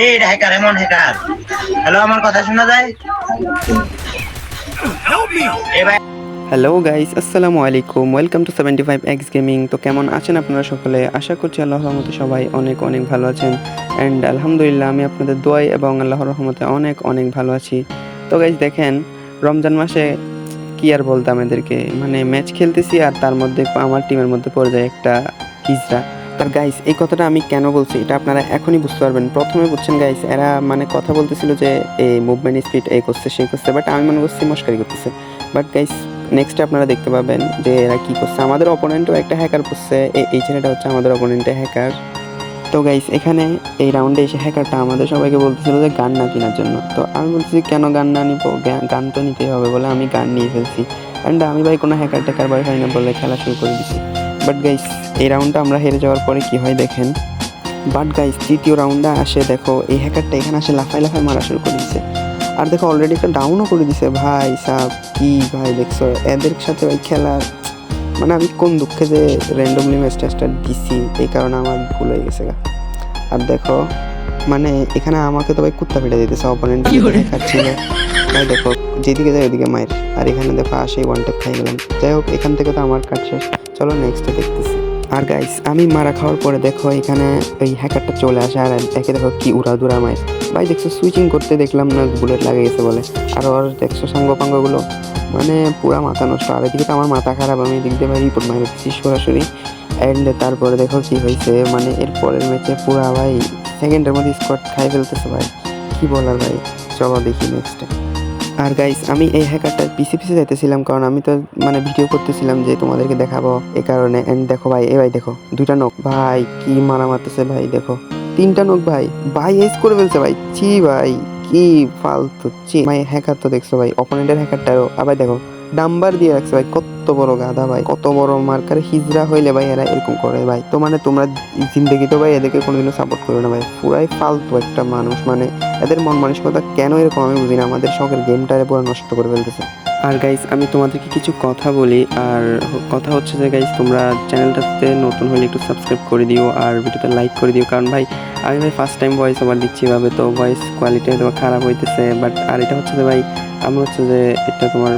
এই হ্যাকার এমন hacker hello আমার কথা শোনা যায়? এ ভাই হ্যালো গাইস আসসালামু আলাইকুম। Welcome to seventy five X gaming তো কেমন আছেন আপনারা সকলে? আশা করছি আল্লাহর রহমতে সবাই অনেক অনেক ভালো আছেন। অ্যান্ড আলহামদুলিল্লাহ আমি আপনাদের দোয়াই এবং আল্লাহর রহমতে অনেক অনেক ভালো আছি। তো গাইস দেখেন রমজান মাসে কি আর বলতাম এদেরকে? মানে ম্যাচ খেলতেছি আর তার মধ্যে আমার টিমের মধ্যে পড়ে যায় একটা হিজড়া তার গাইস এই কথাটা আমি কেন বলছি এটা আপনারা এখনই বুঝতে পারবেন। প্রথমে বুঝছেন গাইস এরা মানে কথা বলতেছিল যে এই মুভমেন্ট স্পিড এই করছে, সেই করছে বাট আমি মনে করছি মস্কারি করতেছে। বাট গাইস নেক্সট আপনারা দেখতে পাবেন যে এরা কি করছে। আমাদের অপোনেন্টও একটা হ্যাকার করছে এই ছেলেটা হচ্ছে আমাদের অপোনেন্টে হ্যাকার তো গাইস এখানে এই রাউন্ডে এসে হ্যাকারটা আমাদের সবাইকে বলতেছিল যে গান না কেনার জন্য। তো আমি বলছি কেন গান না নিবো? গান তো নিতেই হবে বলে আমি গান নিয়ে ফেলছি। অ্যান্ড আমি ভাই কোনো হ্যাকার ট্যাকার ভয় হয় না বলে খেলা শুরু করে দিছি। বাট গাইস এই রাউন্ডটা আমরা হেরে যাওয়ার পরে কি হয় দেখেন? বাট গাইস তৃতীয় রাউন্ডে আসে দেখো এই হ্যাকারটা এখানে আসে লাফাই লাফাই মারা শুরু করে দিছে। আর দেখো অলরেডি একটা ডাউনও করে দিছে। ভাই সাহ কি ভাই দেখছ? এদের সাথে ভাই খেলার মানে আমি কোন দুঃখে যে র্যান্ডমলি ম্যাচ টেস্টার দিছি এই কারণে আমার ভুল হয়ে গেছে গা। আর দেখো মানে এখানে আমাকে তো ভাই কুত্তা ফেটে দিতেছে অপোনেন্ট ছিল। ভাই দেখো যেদিকে যায় ওদিকে মায়ের আর এখানে দেখো আসেই ওয়ান ট্যাপ খাই গেলাম। যাই হোক এখান থেকে তো আমার কাজ শেষ। চলো নেক্সটে দেখতেছি। আর গাইস আমি মারা খাওয়ার পরে দেখো এখানে ওই হ্যাকারটা চলে আসে আর একে দেখো কি উড়া দুরা মায়ের ভাই, দেখছ সুইচিং করতে দেখলাম না বুলেট লাগে গেছে বলে। আর ওর দেখছ সাঙ্গ পাঙ্গগুলো মানে পুরা মাথা নষ্ট। আর এদিকে তো আমার মাথা খারাপ, আমি এদিক দিয়ে ভাই রিপোর্ট দিচ্ছি সরাসরি। অ্যান্ড তারপরে দেখো কি হয়েছে মানে এর পরের ম্যাচে পুরা ভাই সেকেন্ডের মধ্যে স্কোয়াড খাই ফেলতেছে ভাই। কি বলার ভাই? চলো দেখি নেক্সটে আর গাইস আমি এই হ্যাকারটার পিছে পিছে যাইতেছিলাম কারণ আমি তো মানে ভিডিও করতেছিলাম যে তোমাদেরকে দেখাবো এ কারণে। এন্ড দেখো ভাই, এ ভাই দেখো দুটা নখ ভাই, কি মারা মারতেছে ভাই, দেখো। তিনটা নখ ভাই। ভাই এস করে ফেলছে ভাই। ছি ভাই, কি ফালতু চি ভাই হ্যাকার তো দেখছ ভাই অপোনেন্টের হ্যাকারটারও আবার দেখো নাম্বার দিয়ে রাখছে ভাই, কত বড় গাধা ভাই, কত বড় মার্কার হিজরা হইলে ভাই এরা এরকম করে ভাই। তো মানে তোমরা জিন্দগি তো ভাই এদেরকে কোনোদিনও সাপোর্ট করবে না ভাই, পুরাই ফালতু একটা মানুষ। মানে এদের মন মানসিকতা কেন এরকম আমি বুঝি না, আমাদের শখের গেমটারে পুরো নষ্ট করে ফেলতেছে। আর গাইস আমি তোমাদেরকে কিছু কথা বলি, আর কথা হচ্ছে যে গাইস তোমরা চ্যানেলটাতে নতুন হলে একটু সাবস্ক্রাইব করে দিও, আর ভিডিওতে লাইক করে দিও। কারণ ভাই, আমি ভাই ফার্স্ট টাইম ভয়েস ওভার দিচ্ছি এভাবে, তো ভয়েস কোয়ালিটি হয়তো খারাপ হইতেছে। বাট আর এটা হচ্ছে যে ভাই আমি হচ্ছে যে, এটা তোমার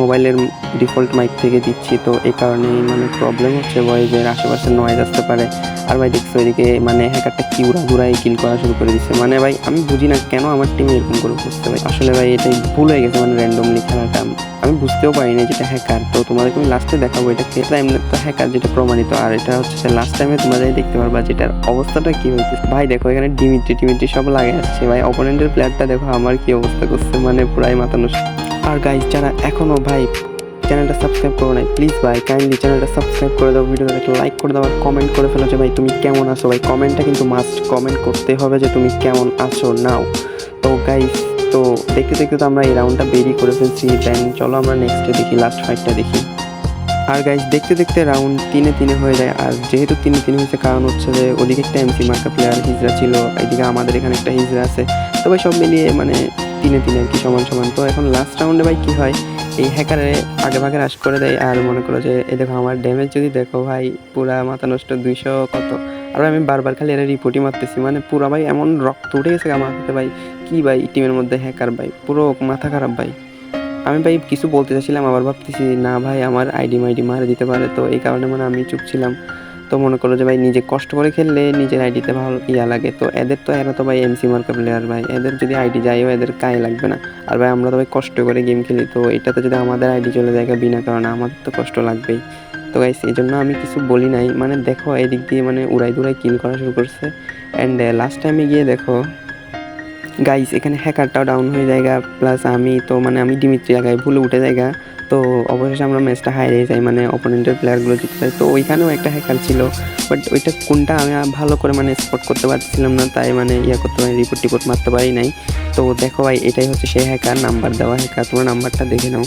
মোবাইলের ডিফল্ট মাইক থেকে দিচ্ছি, তো এই কারণেই মানে প্রবলেম হচ্ছে ভয়েসের আশেপাশে নয়েজ আসতে পারে। আর ভাই দেখছ এদিকে মানে হ্যাকারটা কি উড়া ঘুরাই কিল করা শুরু করে দিচ্ছে মানে ভাই আমি বুঝি না কেন আমার টিমে এরকম করে বুঝতে ভাই। আসলে ভাই এটাই ভুল হয়ে গেছে মানে র্যান্ডমলি খেলাটা। আমি বুঝতেও পারিনি যেটা হ্যাকার তো তোমাদেরকে আমি লাস্টে দেখাবো এটা খেলা এমনি তো হ্যাকার যেটা প্রমাণিত। আর এটা হচ্ছে লাস্ট টাইমে যাই দেখতে পারবা যেটার অবস্থাটা কি হয়েছে ভাই দেখো এখানে ডিমিট্রি টিমিট্রি সব লাগে আসছে ভাই অপোনেন্টের প্লেয়ারটা দেখো, আমার কি অবস্থা করছে? মানে পুরাই মাথা আর গাইজ যারা এখনও ভাই চ্যানেলটা সাবস্ক্রাইব করো নাই প্লিজ ভাই কাইন্ডলি চ্যানেলটা সাবস্ক্রাইব করে দাও ভিডিওটা একটা লাইক করে দাও আর কমেন্ট করে ফেলো যে ভাই, তুমি কেমন আছো? ভাই কমেন্টটা কিন্তু মাস্ট কমেন্ট করতে হবে যে তুমি কেমন আছো নাও তো গাইজ তো দেখতে দেখতে তো আমরা এই রাউন্ডটা বেরিয়ে করে ফেলছি দেন চলো আমরা নেক্সটে দেখি লাস্ট ফাইটটা দেখি। আর গাইজ দেখতে দেখতে রাউন্ড তিনে তিনে হয়ে যায়, আর যেহেতু তিনে তিনে হয়েছে, কারণ হচ্ছে যে ওদিকে একটা এমসি মার্কা প্লেয়ার হিজরা ছিল, এদিকে আমাদের এখানে একটা হিজরা আছে। তবে সব মিলিয়ে মানে তিনে তিনে আর কি সমান সমান। তো এখন লাস্ট রাউন্ডে ভাই কি হয়? এই হ্যাকারে আগে ভাগে রাশ করে দেয় আর মনে করো যে এই দেখো আমার ড্যামেজ যদি দেখো ভাই, পুরা মাথা নষ্ট দুইশো কত? আর আমি বারবার খালি এরা রিপোর্টই মারতেছি। মানে পুরো ভাই এমন রক্ত উঠে গেছে আমার হাতে ভাই। কি ভাই টিমের মধ্যে হ্যাকার ভাই? পুরো মাথা খারাপ ভাই। আমি ভাই কিছু বলতে চাচ্ছিলাম, আবার ভাবতেছি, না ভাই, আমার আইডি মাইডি মারে দিতে পারে। তো এই কারণে মানে আমি চুপ ছিলাম। তো মনে করো যে ভাই নিজে কষ্ট করে খেললে নিজের আইডিতে ভালো ইয়া লাগে। তো এদের তো এরা তো ভাই এমসি মার্কা প্লেয়ার ভাই। এদের যদি আইডি যায়ও এদের কাই লাগবে না। আর ভাই আমরা তো ভাই কষ্ট করে গেম খেলি, তো এটাতে যদি আমাদের আইডি চলে যায় বিনা কারণে আমাদের তো কষ্ট লাগবেই। তো গাইস এই জন্য আমি কিছু বলি নাই। মানে দেখো, এদিক দিয়ে মানে উড়াই দুড়াই কিল করা শুরু করছে। অ্যান্ড লাস্ট টাইমে গিয়ে দেখো গাইস এখানে হ্যাকারটাও ডাউন হয়ে জায়গা প্লাস আমি তো মানে আমি ডিমিত্রি জায়গায় ভুলে উঠে জায়গা তো অবশেষে আমরা ম্যাচটা হারিয়ে যাই মানে অপোনেন্টের প্লেয়ারগুলো জিতে যায়। তো ওইখানেও একটা হ্যাকার ছিল বাট ওইটা কোনটা আমি ভালো করে মানে স্পট করতে পারছিলাম না, তাই মানে ইয়া করতে পারি রিপোর্ট টিপোর্ট মারতে পারি নাই। তো দেখো ভাই, এটাই হচ্ছে সেই হ্যাকার নাম্বার দেওয়া হ্যাকার তোমার নাম্বারটা দেখে নাও।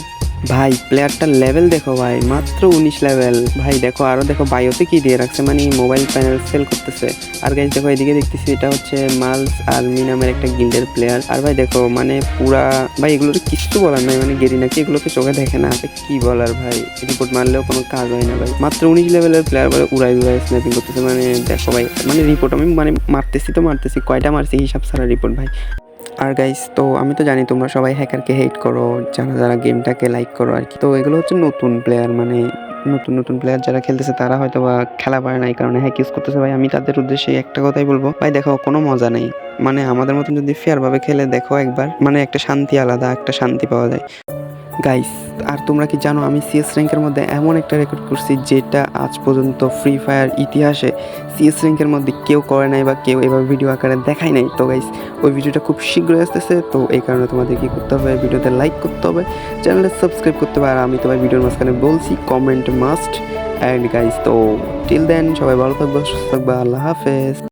ভাই প্লেয়ারটার লেভেল দেখো ভাই, মাত্র উনিশ লেভেল ভাই, দেখো, আরও দেখো বায়োতে কি দিয়ে রাখছে মানে মোবাইল প্যানেল সেল করতেছে। আর গাইজ দেখো, এদিকে দেখতেছি, এটা হচ্ছে মালস আর নামের একটা গিল্ডের প্লেয়ার আর ভাই, দেখো মানে পুরা, ভাই, এগুলোর কিছু বলার নাই মানে গেরি নাকি এগুলোকে চোখে দেখে না কি বলার ভাই? রিপোর্ট মারলেও কোনো কাজ হয় না ভাই। মাত্র উনিশ লেভেলের প্লেয়ার বলে উড়াই উড়াই স্ন্যাপিং করতেছে মানে দেখো ভাই মানে রিপোর্ট আমি মানে মারতেছি তো মারতেছি, কয়টা মারছি হিসাব ছাড়া রিপোর্ট ভাই? আর গাইস তো আমি তো জানি তোমরা সবাই হ্যাকারকে হেট করো, যারা যারা গেমটাকে লাইক করো আর কি। তো এগুলো হচ্ছে নতুন প্লেয়ার মানে নতুন নতুন প্লেয়ার যারা খেলতেছে, তারা হয়তো বা খেলা পারে নাই, কারণে হ্যাক ইউজ করতেছে। ভাই, আমি তাদের উদ্দেশ্যে একটা কথাই বলব, ভাই, দেখো, কোনো মজা নেই। মানে আমাদের মতন যদি ফেয়ারভাবে খেলে, দেখো একবার মানে একটা শান্তি আলাদা, একটা শান্তি পাওয়া যায়। গাইস আর তোমরা কি জানো, আমি সিএস র্যাঙ্কের মধ্যে এমন একটা রেকর্ড করছি যেটা আজ পর্যন্ত ফ্রি ফায়ার ইতিহাসে সিএস র্যাঙ্কের মধ্যে কেউ করে নাই বা কেউ এবার ভিডিও আকারে দেখায় নাই। তো গাইস ওই ভিডিওটা খুব শীঘ্রই আসতেছে, তো এই কারণে তোমাদের কি করতে হবে ভিডিওতে লাইক করতে হবে চ্যানেলে সাবস্ক্রাইব করতে হবে, আর আমি তোমার ভিডিওর মাঝখানে বলছি কমেন্ট মাস্ট অ্যান্ড গাইস তো টিল দেন সবাই ভালো থাকবে, সুস্থ থাকবে, আল্লাহ হাফেজ।